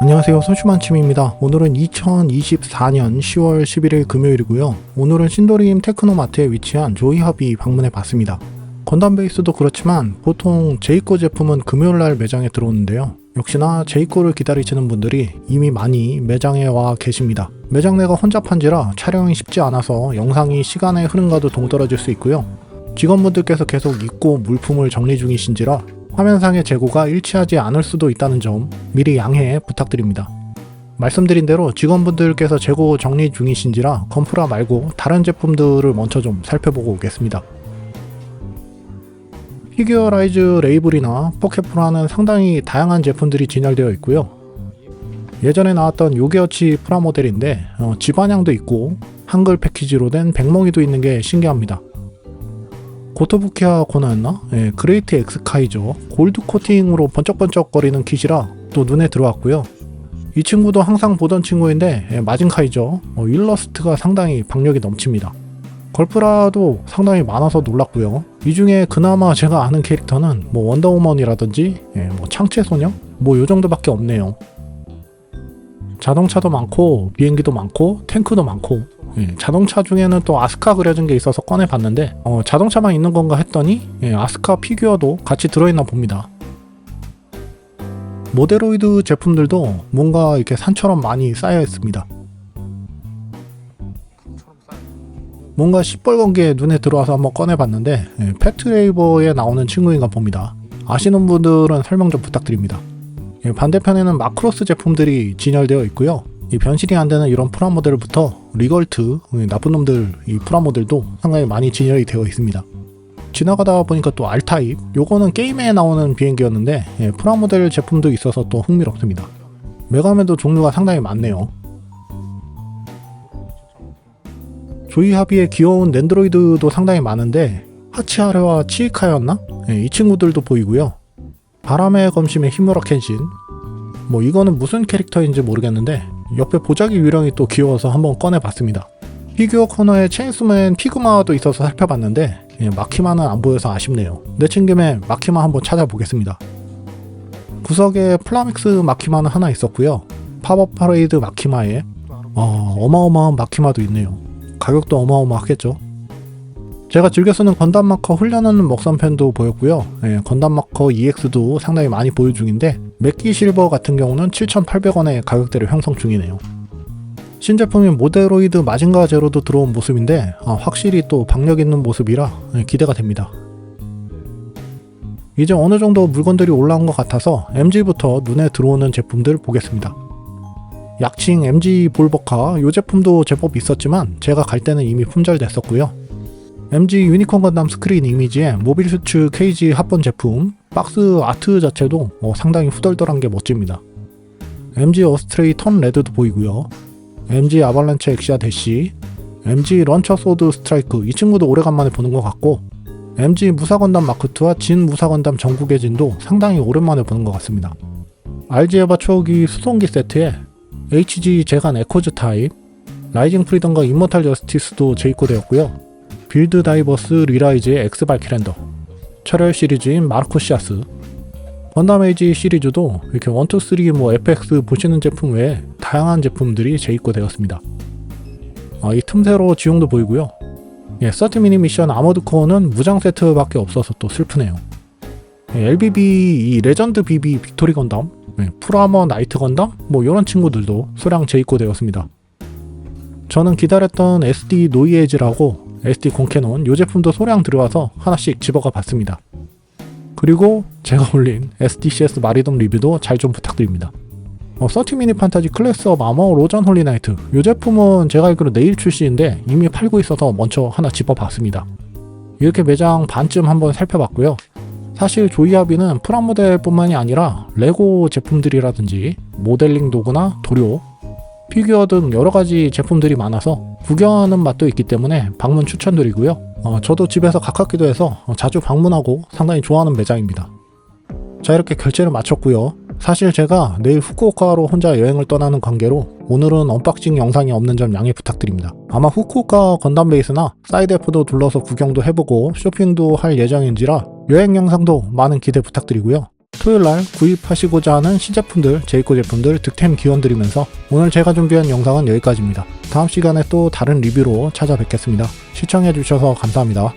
안녕하세요. 소슈만침입니다. 오늘은 2024년 10월 11일 금요일이고요. 오늘은 신도림 테크노마트에 위치한 조이합이 방문해 봤습니다. 건담 베이스도 그렇지만 보통 제이코 제품은 금요일날 매장에 들어오는데요. 역시나 제이코를 기다리시는 분들이 이미 많이 매장에 와 계십니다. 매장 내가 혼잡한지라 촬영이 쉽지 않아서 영상이 시간의 흐름과도 동떨어질 수 있고요. 직원분들께서 계속 입고 물품을 정리 중이신지라 화면상의 재고가 일치하지 않을 수도 있다는 점 미리 양해 부탁드립니다. 말씀드린 대로 직원분들께서 재고 정리 중이신지라 건프라 말고 다른 제품들을 먼저 좀 살펴보고 오겠습니다. 피규어라이즈 레이블이나 포켓프라는 상당히 다양한 제품들이 진열되어 있고요. 예전에 나왔던 요게어치 프라모델인데 어, 집안향도 있고 한글 패키지로 된 백몽이도 있는 게 신기합니다. 고토부키아 코나였나? 예, 그레이트 엑스카이죠. 골드 코팅으로 번쩍번쩍거리는 킷이라 또 눈에 들어왔고요. 이 친구도 항상 보던 친구인데 예, 마징카이죠. 어, 일러스트가 상당히 박력이 넘칩니다. 걸프라도 상당히 많아서 놀랐고요. 이 중에 그나마 제가 아는 캐릭터는 뭐 원더우먼이라든지 예, 뭐 창체소녀 뭐 요 정도밖에 없네요. 자동차도 많고 비행기도 많고 탱크도 많고 예, 자동차 중에는 또 아스카 그려진 게 있어서 꺼내봤는데 어, 자동차만 있는 건가 했더니 예, 아스카 피규어도 같이 들어있나 봅니다. 모데로이드 제품들도 뭔가 이렇게 산처럼 많이 쌓여 있습니다. 뭔가 시뻘건 게 눈에 들어와서 한번 꺼내봤는데 예, 패트레이버에 나오는 친구인가 봅니다. 아시는 분들은 설명 좀 부탁드립니다. 예, 반대편에는 마크로스 제품들이 진열되어 있고요. 이 변신이 안 되는 이런 프라모델부터 리걸트 이 나쁜 놈들 이 프라모델도 상당히 많이 진열이 되어 있습니다. 지나가다 보니까 또 R타입 요거는 게임에 나오는 비행기였는데 예, 프라모델 제품도 있어서 또 흥미롭습니다. 메가맨도 종류가 상당히 많네요. 조이 하비의 귀여운 랜드로이드도 상당히 많은데 하치하레와 치이카였나? 예, 이 친구들도 보이고요. 바람의 검심의 히무라 켄신 뭐 이거는 무슨 캐릭터인지 모르겠는데 옆에 보자기 유령이 또 귀여워서 한번 꺼내봤습니다. 피규어 코너에 체인스맨 피그마도 있어서 살펴봤는데 예, 마키마는 안 보여서 아쉽네요. 내친 김에 마키마 한번 찾아보겠습니다. 구석에 플라믹스 마키마는 하나 있었고요. 팝업 파레이드 마키마에 어, 어마어마한 마키마도 있네요. 가격도 어마어마하겠죠. 제가 즐겨 쓰는 건담 마커 훈련하는 먹선펜도 보였고요. 예, 건담 마커 EX도 상당히 많이 보유 중인데 맥기 실버 같은 경우는 7,800원의 가격대를 형성 중이네요. 신제품인 모데로이드 마징가 제로도 들어온 모습인데 아, 확실히 또 박력 있는 모습이라 예, 기대가 됩니다. 이제 어느 정도 물건들이 올라온 것 같아서 MG부터 눈에 들어오는 제품들 보겠습니다. 약칭 MG 볼버카 이 제품도 제법 있었지만 제가 갈 때는 이미 품절됐었고요. MG 유니콘 건담 스크린 이미지에 모빌 수츠 케이지 합본 제품 박스 아트 자체도 어, 상당히 후덜덜한 게 멋집니다. MG 어스트레이 턴 레드도 보이고요. MG 아발란체 엑시아 대시, MG 런처 소드 스트라이크 이 친구도 오래간만에 보는 것 같고 MG 무사건담 마크2와 진 무사건담 전국의 진도 상당히 오랜만에 보는 것 같습니다. RG에바 추억이 수송기 세트에 HG 제간 에코즈 타입, 라이징 프리덤과 인모탈 저스티스도 재입고되었고요. 빌드 다이버스 리라이즈의 엑스 발키랜더, 철혈 시리즈인 마르코시아스, 건담 에이지 시리즈도 이렇게 1, 2, 3, 뭐 FX 보시는 제품 외에 다양한 제품들이 재입고 되었습니다. 아, 이 틈새로 지용도 보이고요. 예, 30미니 미션 아머드 코어는 무장 세트밖에 없어서 또 슬프네요. 예, LBB 이 레전드 BB 빅토리 건담, 예, 풀아머 나이트 건담, 뭐 이런 친구들도 소량 재입고 되었습니다. 저는 기다렸던 SD 노이에즈라고 SD 공캐논 이 제품도 소량 들어와서 하나씩 집어가 봤습니다. 그리고 제가 올린 SDCS 마리돔 리뷰도 잘 좀 부탁드립니다. 어, 30미니 판타지 클래스 업 아머 로전 홀리나이트 이 제품은 제가 알기로 내일 출시인데 이미 팔고 있어서 먼저 하나 집어봤습니다. 이렇게 매장 반쯤 한번 살펴봤고요. 사실 조이아비는 프라모델뿐만이 아니라 레고 제품들이라든지 모델링 도구나 도료, 피규어 등 여러 가지 제품들이 많아서 구경하는 맛도 있기 때문에 방문 추천드리고요. 어, 저도 집에서 가깝기도 해서 어, 자주 방문하고 상당히 좋아하는 매장입니다. 자 이렇게 결제를 마쳤고요. 사실 제가 내일 후쿠오카로 혼자 여행을 떠나는 관계로 오늘은 언박싱 영상이 없는 점 양해 부탁드립니다. 아마 후쿠오카 건담 베이스나 사이드 F도 둘러서 구경도 해보고 쇼핑도 할 예정인지라 여행 영상도 많은 기대 부탁드리고요. 토요일 날 구입하시고자 하는 신제품들, 제이코 제품들 득템 기원 드리면서 오늘 제가 준비한 영상은 여기까지입니다. 다음 시간에 또 다른 리뷰로 찾아뵙겠습니다. 시청해주셔서 감사합니다.